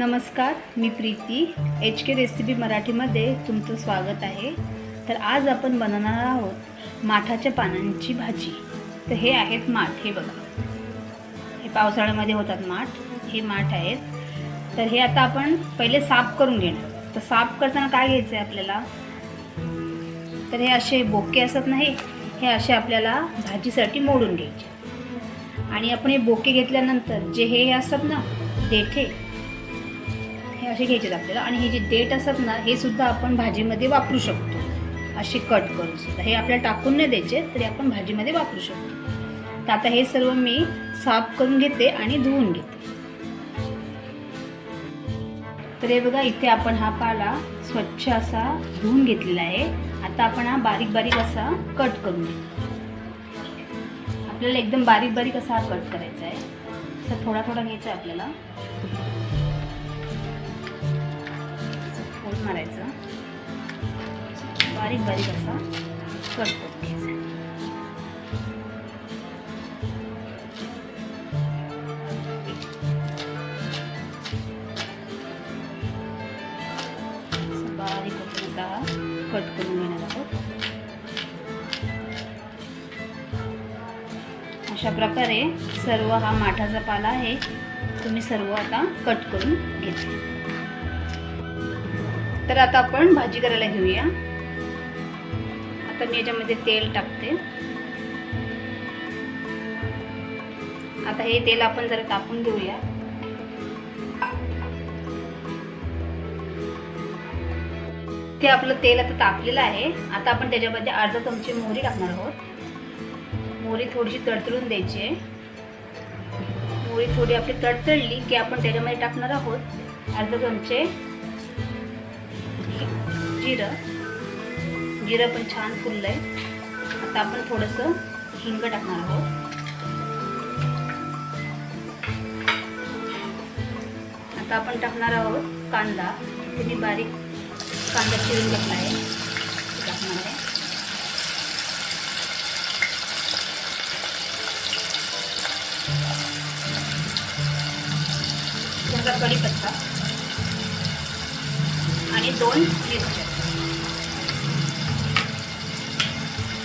नमस्कार मी Preeti. H K recipe मराठीमध्ये तुमचं स्वागत आहे. तर आज आपण बनवणार आहोत माठाच्या पानांची भाजी. तर हे आहेत माठ हे बघा. हे पावसाळ्यामध्ये होतात माठ हे माठ आहेत. तर हे आता आपण पहिले साफ करून घेणार. तर साफ करताना काय घ्यायचं आहे आपल्याला? तर हे असे बोके असत नाही हे असे आपल्याला भाजीसाठी मोडून घ्यायचे. आणि आपण हे बोके घेतल्यानंतर जे हे असतात ना देठे असे घ्यायचे आपल्याला. आणि हे जे देठ असतात ना हे सुद्धा आपण भाजीमध्ये वापरू शकतो. असे कट करून सुद्धा. हे आपल्याला टाकून नाही द्यायचे तरी आपण भाजीमध्ये वापरू शकतो. तर आता हे सर्व मी साफ करून घेते आणि धुवून घेते. तर हे बघा इथे आपण हा पाला स्वच्छ असा धुवून घेतलेला आहे. आता आपण हा बारीक बारीक असा कट करून घेऊ. आपल्याला एकदम बारीक बारीक असा हा कट करायचा आहे. असं थोडा थोडा घ्यायचा आहे आपल्याला. फोड मारायचा. बारीक बारीक असा कट करून घ्यायचा असं बारीक आपण आता कट करून घेणार आहोत. अशा प्रकारे सर्व हा माठाचा पाला आहे तुम्ही सर्व आता कट करून घेतले तर आता आपण भाजी करायला घेऊया. आता मी याच्यामध्ये तेल टाकते. आता हे तेल आपण जरा तापून घेऊया. ते आपलं तेल आता तापलेलं आहे. आता आपण त्याच्यामध्ये अर्धा चमची मोहरी टाकणार आहोत. मोहरी थोडीशी तडतडून द्यायची आहे. मोहरी थोडी आपली तडतडली की आपण त्याच्यामध्ये टाकणार आहोत अर्धा चमचे जिरं. जिरं पण छान फुललं आहे आता आपण थोडंसं हिंग टाकणार आहोत. आता आपण टाकणार आहोत कांदा. इथे मी बारीक कांदा चिरून घेतला आहे. टाकणार आहे. त्याचा कढीपत्ता. आणि दोन मिरच्या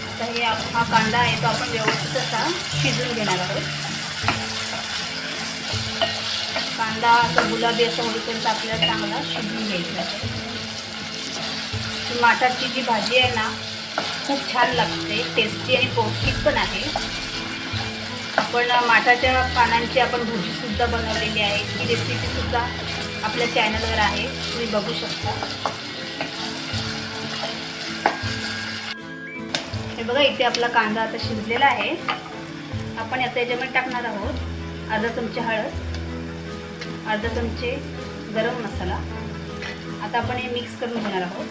आता हे हा कांदा आहे तो आपण व्यवस्थित असा शिजून घेणार आहोत. कांदा असा गुलाबी असं होईपर्यंत आपल्याला चांगला शिजून घ्यायचा आहे. माठाची जी भाजी आहे ना खूप छान लागते टेस्टी आणि पौष्टिक पण आहे. आपण माठाच्या पानांची आपण भुजीसुद्धा बनवलेली आहे ही रेसिपीसुद्धा आपल्या चॅनलवर आहे. तुम्ही बघू शकता. हे बघा इथे आपला कांदा आता शिजलेला आहे. आपण आता याच्यामध्ये टाकणार आहोत. अर्धा चमचे हळद अर्धा चमचे गरम मसाला. आता आपण हे मिक्स करून घेणार आहोत.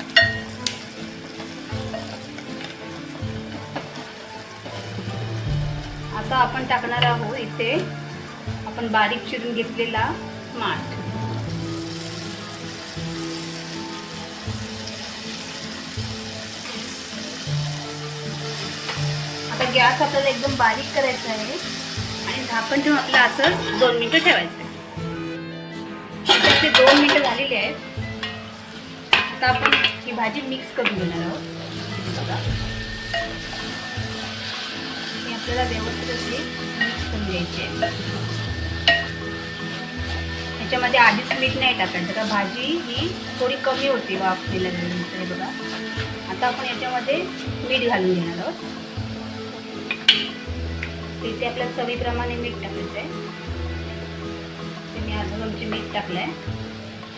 आता आपण टाकणार आहोत इथे आपण बारीक चिरून घेतलेला माठ. गॅस आपल्याला एकदम बारीक करायचा आहे. आणि झाकण ठेवून आपलं असंच दोन मिनिटं ठेवायचं आहे. ते दोन मिनिटं झालेली आहेत. आता आपण ही भाजी मिक्स करून घेणार आहोत. बघा. ही आपल्याला व्यवस्थित अशी मिक्स करून घ्यायची आहे. ह्याच्यामध्ये आधीच मीठ नाही टाकायचं तर भाजी ही थोडी कमी होती वाफ दिल्यानंतर बघा. आता आपण याच्यामध्ये मीठ घालून घेणार आहोत. इथे आपल्या चवीप्रमाणे मीठ टाकायचं आहे मी अर्धा चमचे मीठ टाकलं आहे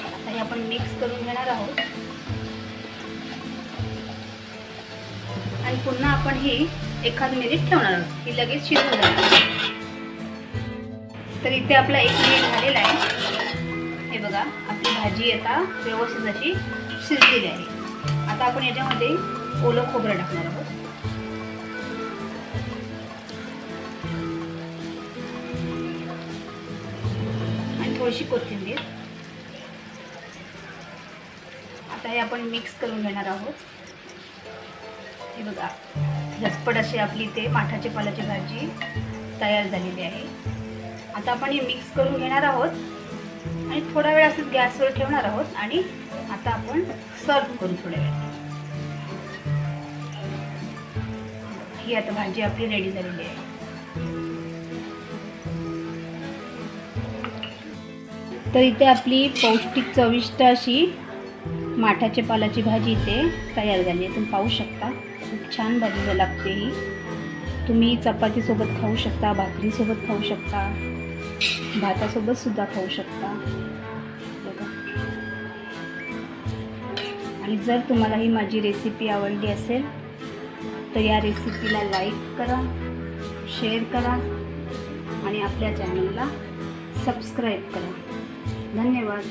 आता हे आपण मिक्स करून घेणार आहोत. आणि पुन्हा आपण ही एखाद मिनिट ठेवणार आहोत. ही लगेच शिजून जाणार तर इथे आपला एक मिनिट झालेला आहे. हे बघा आपली भाजी आता व्यवस्थित अशी शिजलेली आहे. आता आपण याच्यामध्ये ओलं खोबरं टाकणार आहोत. थोडीशी कोथिंबीर. आता हे आपण मिक्स करून घेणार आहोत. हे बघा झटपट अशी आपली ते माठाची पालाची भाजी तयार झालेली आहे. आता आपण हे मिक्स करून घेणार आहोत आणि थोडा वेळ असंच गॅसवर ठेवणार आहोत आणि आता आपण सर्व करू थोड्या वेळ. ही आता भाजी आपली रेडी झालेली आहे. तर इथे आपली पौष्टिक चविष्ट अशी माठाच्या पालाची भाजी इथे तयार झाली आहे. तुम्ही पाहू शकता. खूप छान भाजी लागते ही. तुम्ही चपातीसोबत खाऊ शकता भाकरीसोबत खाऊ शकता भातासोबत सुद्धा खाऊ शकता. आणि जर तुम्हाला ही माझी रेसिपी आवडली असेल तर या रेसिपीला लाईक करा शेअर करा आणि आपल्या चॅनलला सबस्क्राईब करा. धन्यवाद.